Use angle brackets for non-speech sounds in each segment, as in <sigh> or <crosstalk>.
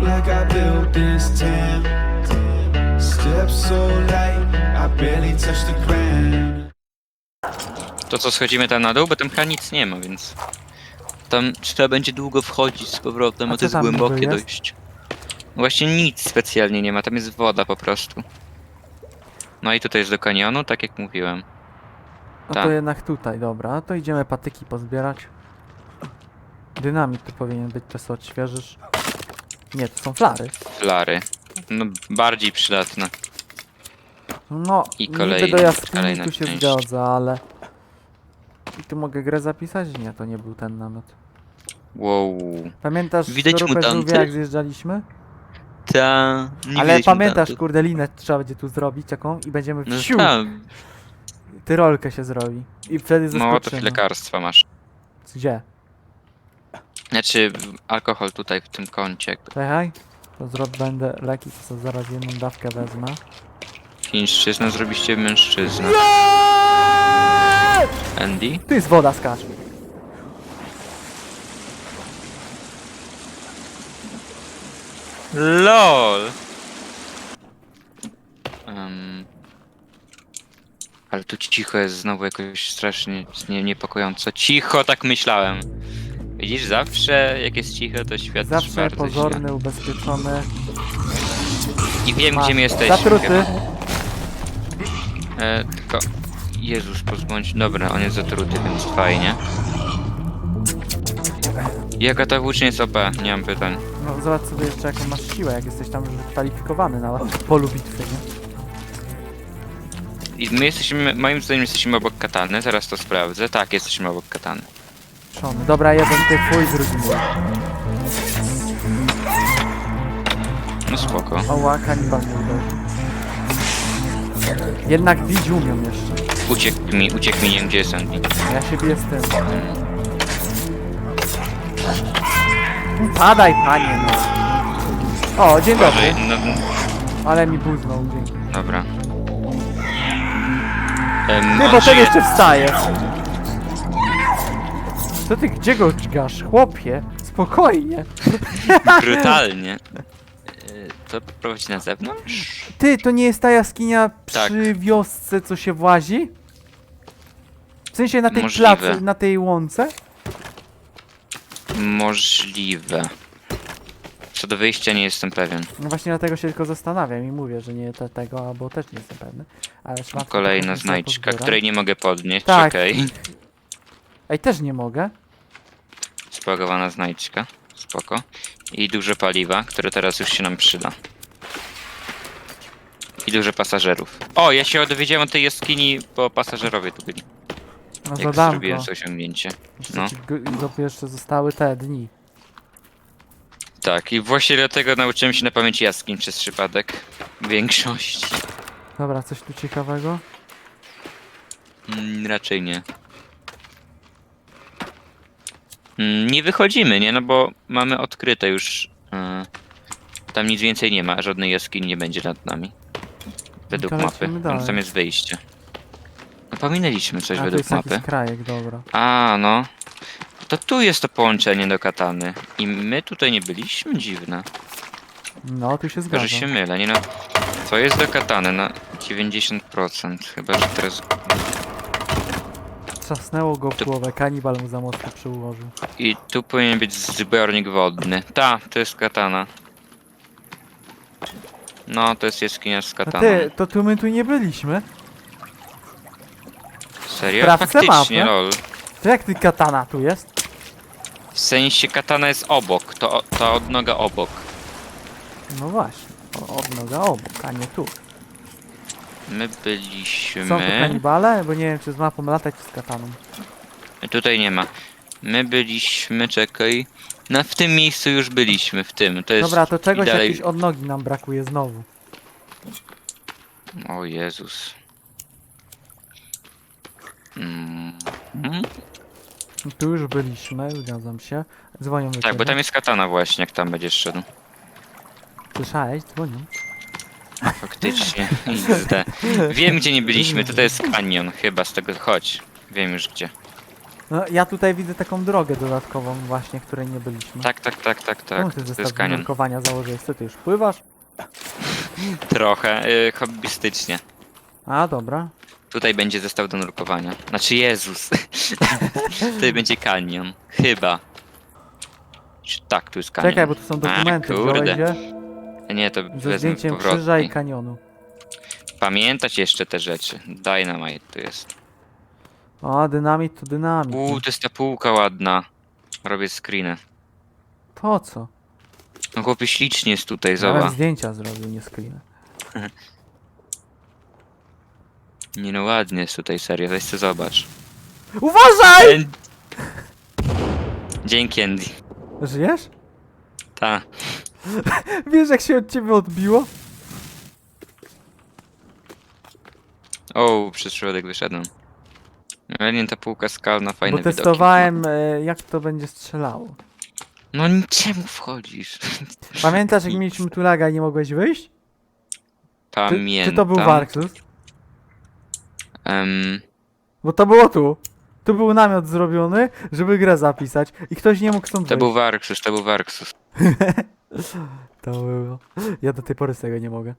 look like I built this town. Steps so light, I barely touch the ground. To co, schodzimy tam na dół, bo tam chyba nic nie ma, więc... Tam trzeba będzie długo wchodzić z powrotem, A bo co to jest tam niby głębokie jest? dość. Właśnie nic specjalnie nie ma, tam jest woda po prostu. No i tutaj jest do kanionu, tak jak mówiłem. No Tak. to jednak tutaj, dobra. No to idziemy patyki pozbierać. Dynamit tu powinien być, to co odświeżysz. Nie, to są flary. Flary. No, bardziej przydatne. No, I niby kolejny- do jaskini kolejna tu się część. zgadza, ale... I tu mogę grę zapisać? Nie, to nie był ten namiot. Wow. Pamiętasz Widać grupę mutanty? żółwia, jak zjeżdżaliśmy? Ta... Nie ale widać pamiętasz, mutantów. kurde, linę trzeba będzie tu zrobić taką i będziemy No wsiu, tak, tyrolkę się zrobi. I wtedy mało to zeskoczymy. lekarstwa masz. Gdzie? Znaczy, alkohol tutaj w tym kącie. Czekaj. To zrobię, będę leki, to zaraz jedną dawkę wezmę. Chińszczyznę zrobiliście mężczyznę. Andy? Tu jest woda, skacz. LOL! Ale tu cicho jest znowu jakoś strasznie nie, niepokojąco. Cicho, tak myślałem. Widzisz, zawsze jak jest cicho, to świat Zawsze bardzo pozorny, ubezpieczony. źle. I wiem, Ma- gdzie my jesteśmy. Zatruty. E, tylko... Jezus, pozbądź... Dobra, on jest zatruty, więc fajnie. Jaka ta włócznia jest OP? Nie mam pytań. No zobacz sobie jeszcze jaką masz siłę, jak jesteś tam już kwalifikowany na polu bitwy, nie? I my jesteśmy, moim zdaniem jesteśmy obok katany, zaraz to sprawdzę. Tak, jesteśmy obok katany. Szony. Dobra, jeden ty twój, drugi mój. No spoko. Oła, kanibal mnie uderzył. Jednak bić umią jeszcze. Uciekł mi, uciekł mi, nie wiem gdzie jest Andy. Ja się biję z tym. Padaj, panie, no. O, dzień dobry. Uważaj, no, Ale mi buznął, dzięki. dobra. Em, Ty, on bo ten żyje- jeszcze wstaje. Co ty, gdzie go dźgasz? Chłopie, spokojnie. Brutalnie. E, To prowadzi na zewnątrz? Ty, to nie jest ta jaskinia Tak. przy wiosce, co się włazi? W sensie na tej Możliwe. placu, na tej łące? Możliwe. Co do wyjścia nie jestem pewien. No właśnie dlatego się tylko zastanawiam i mówię, że nie te, tego, albo też nie jestem pewny. Ale szmatkę Kolejna znajdźka, której nie mogę podnieść. Tak. Okej. Ej, też nie mogę. Spagowana znajdźka. Spoko. I dużo paliwa, które teraz już się nam przyda. I dużo pasażerów. O, ja się dowiedziałem o tej jaskini, bo pasażerowie tu byli. No Jak zadanko. zrobiłem to osiągnięcie. Jeszcze No. ci jeszcze zostały te dni. Tak, i właśnie dlatego nauczyłem się na pamięci jaskiń przez przypadek. Większość. Dobra, coś tu ciekawego? Mm, raczej nie. Mm, nie wychodzimy, nie? No bo mamy odkryte już. e, tam nic więcej nie ma, żadnej jaskini nie będzie nad nami. Według mapy. lecimy dalej. Tam jest wyjście. No pominęliśmy coś A według jest jakiś mapy. krajek, dobra. A, no. To tu jest to połączenie do katany. I my tutaj nie byliśmy? Dziwne. No, tu się Chyba, zgadza. że się mylę, nie no. To jest do katany na 90%. Chyba, że teraz Trzasnęło go w głowę, kanibal mu za mocno przyłożył. I tu powinien być zbiornik wodny. Ta, to jest katana. No, to jest jaskinia z A kataną. ty, to tu my tu nie byliśmy? Serio? sprawdź tę Faktycznie, mapę. lol. To jak ty katana tu jest? W sensie katana jest obok, to, to odnoga obok. No właśnie, o- od noga obok, a nie tu. My Są tu byliśmy... kanibale? Bo nie wiem, czy z mapą latać czy z kataną. Tutaj nie ma. My byliśmy, czekaj... No w tym miejscu już byliśmy, w tym. To jest Dobra, to czegoś i dalej... jakiejś odnogi nam brakuje znowu. O Jezus. Mm. Tu już byliśmy, zgadzam się. Dzwonią do Tak, bo ciebie. tam jest katana właśnie, jak tam będziesz szedł. Słyszałeś? Dzwonią. Faktycznie. XD. Wiem gdzie nie byliśmy, to to jest kanion chyba z tego. Chodź. Wiem już gdzie. No, ja tutaj widzę taką drogę dodatkową właśnie, której nie byliśmy. Tak, tak, tak, tak, tak. ty To zestaw jest do kanion. nurkowania założyłeś? Co ty już pływasz? Trochę, yy, hobbystycznie. A, dobra. Tutaj będzie zestaw do nurkowania. Znaczy Jezus. <laughs> Tutaj będzie kanion. Chyba. Czy Tak, tu jest kanion. Czekaj, bo tu są dokumenty. A, Wziąłeś kurde. je? Nie, to Ze wezmę zdjęciem powrotnie. krzyża i kanionu. Pamiętać jeszcze te rzeczy. Dynamite tu jest. O, dynamit to dynamit. Uuu, to jest ta półka ładna. Robię screeny. Po co? No chłopie, ślicznie jest tutaj, Nawet zobacz. zdjęcia zrobił, nie screen. <laughs> Nie no, ładnie jest tutaj, serio, weź co zobacz. Uważaj! Dzięki, Andy. Żyjesz? Ta. <laughs> Wiesz jak się od ciebie odbiło? O, przez środek wyszedłem. Ale nie, ta półka skalna, fajne Bo testowałem e, jak to będzie strzelało. No ni- czemu wchodzisz? <laughs> Pamiętasz jak mieliśmy tu laga i nie mogłeś wyjść? Czy, Pamiętam. czy to był Warxus? Em, Bo to było tu. Tu był namiot zrobiony, żeby grę zapisać i ktoś nie mógł stąd to wyjść. był Warxus, to był Warxus. <laughs> To było. Ja do tej pory z tego nie mogę.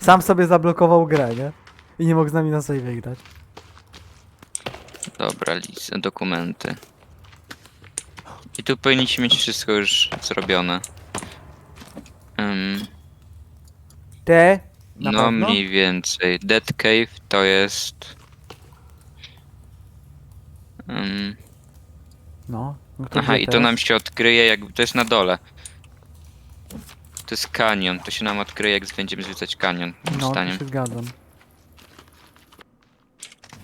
Sam sobie zablokował grę, nie? I nie mógł z nami na save grać. Dobra, list, dokumenty. I tu powinniśmy mieć wszystko już zrobione. Te? Na no pewno? mniej więcej. Dead Cave to jest... No. No to Aha, gdzie i to teraz? nam się odkryje jak... To jest na dole. To jest kanion, to się nam odkryje jak będziemy zwiedzać kanion. No, to zdaniem. się zgadzam.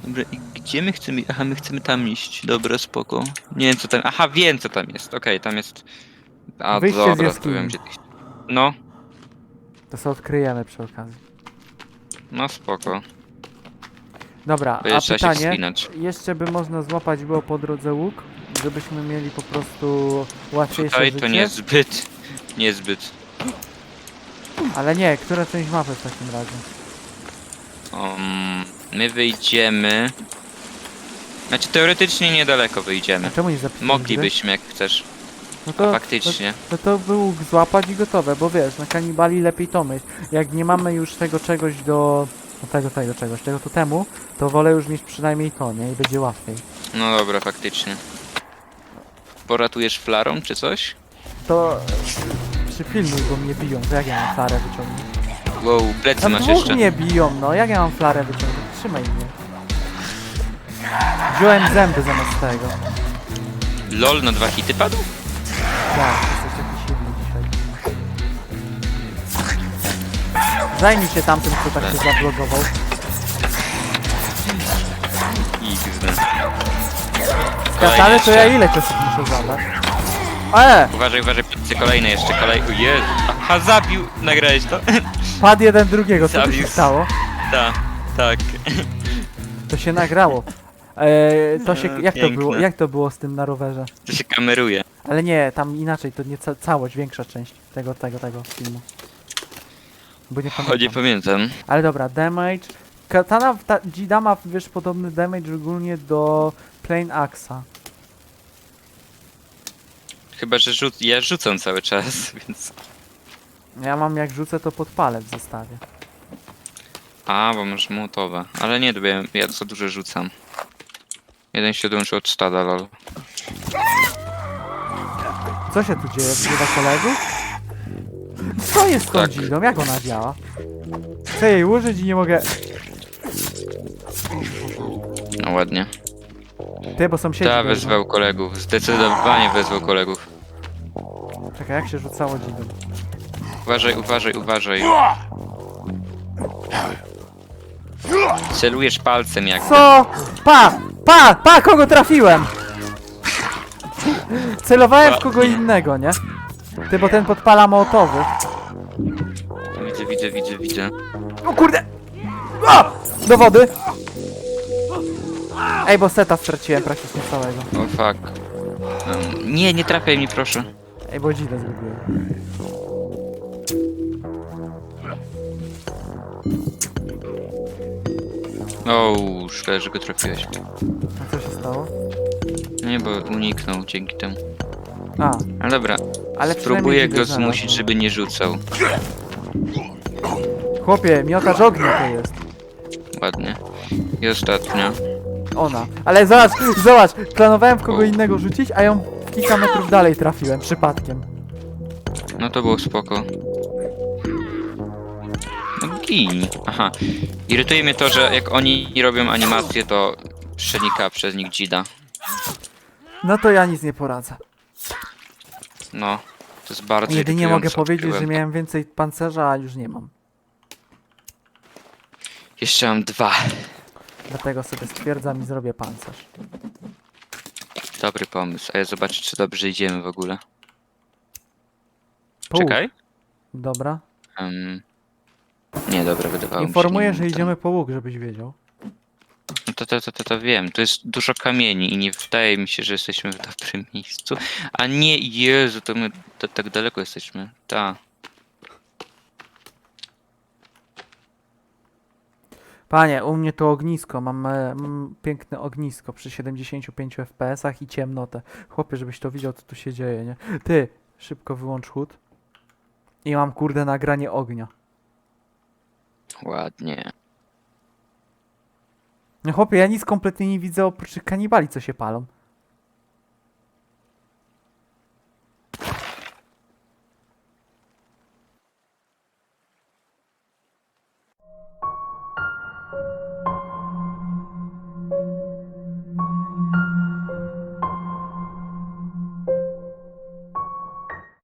Dobra, i gdzie my chcemy... Aha, my chcemy tam iść. Dobra, spoko. Nie wiem co tam... Aha, wiem co tam jest. Okej, tam jest... A, Wyjście z dobra, to jaskini. wiem gdzie... ty- No, To sobie odkryjemy przy okazji. no spoko. Dobra, Bo a trzeba się pytanie, wspinać. jeszcze by można złapać było po drodze łuk, żebyśmy mieli po prostu łatwiejsze Tutaj życie. to niezbyt... Niezbyt. Ale nie, która część mapy w takim razie? Um, my wyjdziemy... Znaczy teoretycznie niedaleko A wyjdziemy. czemu nie? Moglibyśmy jak chcesz. No A to, faktycznie. To, to był złapać i gotowe, bo wiesz, na kanibali lepiej to mieć. Jak nie mamy już tego czegoś do... do tego, tego czegoś, tego totemu, to wolę już mieć przynajmniej to, nie? I będzie łatwiej. No dobra, faktycznie. Poratujesz flarą czy coś? To... Przypilnuj, bo mnie biją, to jak ja mam flarę wyciągnąć? Wow, plecy Tam masz dwóch jeszcze. mnie biją, no, jak ja mam flarę wyciągnąć? Trzymaj mnie. Wziąłem zęby zamiast tego. LOL na dwa hity padł? Tak, jesteś taki silny dzisiaj. Zajmij się tamtym, kto tak się zablogował. Katany to ja ile ciosów muszę zadać? E! Uważaj, uważaj, plecy kolejne jeszcze, kolej... O Jezu. Aha, zabił! Nagrałeś to? <laughs> Padł jeden drugiego, co tu się Zabił. stało? tak, tak. To się nagrało. E, to się, E, jak to piękne. było, jak to było z tym na rowerze? To się kameruje. Ale nie, tam inaczej, to nie ca całość, większa część tego, tego, tego filmu. Bo nie Chodzi, pamiętam. pamiętam. Ale dobra, damage. Katana, ta, Jida ma, wiesz, podobny damage ogólnie do Plain Axa. Chyba, że rzuc... ja rzucam cały czas, <laughs> więc... Ja mam jak rzucę to podpalę w zestawie. A, bo masz młotowe. Ale nie, bo ja, za dużo rzucam. Jeden się odłączył od stada, lol. Co się tu dzieje? Wzywa kolegów? Co jest z tą Tak. Jidą? Jak ona działa? Chcę jej użyć i nie mogę... No ładnie. Ty, bo sąsiedzi Ta wezmą. wezwał kolegów. Zdecydowanie wezwał kolegów. Czekaj, jak się rzucało Jidą? Uważaj, uważaj, uważaj. Celujesz palcem jak. Co? Pa! Pa! Pa! Kogo trafiłem? Celowałem w kogo innego, nie? Ty, bo ten podpala mołotowy. Widzę, widzę, widzę, widzę. O kurde! O! Do wody! Ej, bo seta straciłem praktycznie całego. O fuck. Um, nie, nie trafiaj mi proszę. Ej, bo dzidę zrobiłem. O, szkoda, że go trafiłeś. A co się stało? Nie, bo uniknął dzięki temu. A, Ale dobra, ale spróbuję przynajmniej go zmusić, żeby nie rzucał. Chłopie, miotacz ognia to jest. Ładnie. I ostatnia. Ona. Ale zobacz, zobacz, planowałem w kogo innego rzucić, a ją kilka metrów dalej trafiłem, przypadkiem. No to było spoko. No gin. Aha. Irytuje mnie to, że jak oni robią animację, to przenika przez nich dzida. No to ja nic nie poradzę. No. To jest bardzo Jedynie mogę irytujące, powiedzieć, że odkryłem. miałem więcej pancerza, a już nie mam. Jeszcze mam dwa. Dlatego sobie stwierdzam i zrobię pancerz. Dobry pomysł. A ja zobaczę, czy dobrze idziemy w ogóle. Połóż. Czekaj. Dobra. Em, nie, dobra, wydawało mi się. Informuję, nie że wiem, idziemy po łuk, żebyś wiedział. No to, to, to, to, to wiem. To jest dużo kamieni i nie wydaje mi się, że jesteśmy w dobrym miejscu. A nie, Jezu, to my to, tak daleko jesteśmy. Ta. Panie, u mnie to ognisko, mam, e, mam piękne ognisko przy 75 FPS-ach i ciemnotę. Chłopie, żebyś to widział, co tu się dzieje, nie? Ty, szybko wyłącz chód. I mam kurde nagranie ognia. Ładnie. No chłopie, ja nic kompletnie nie widzę oprócz tych kanibali, co się palą.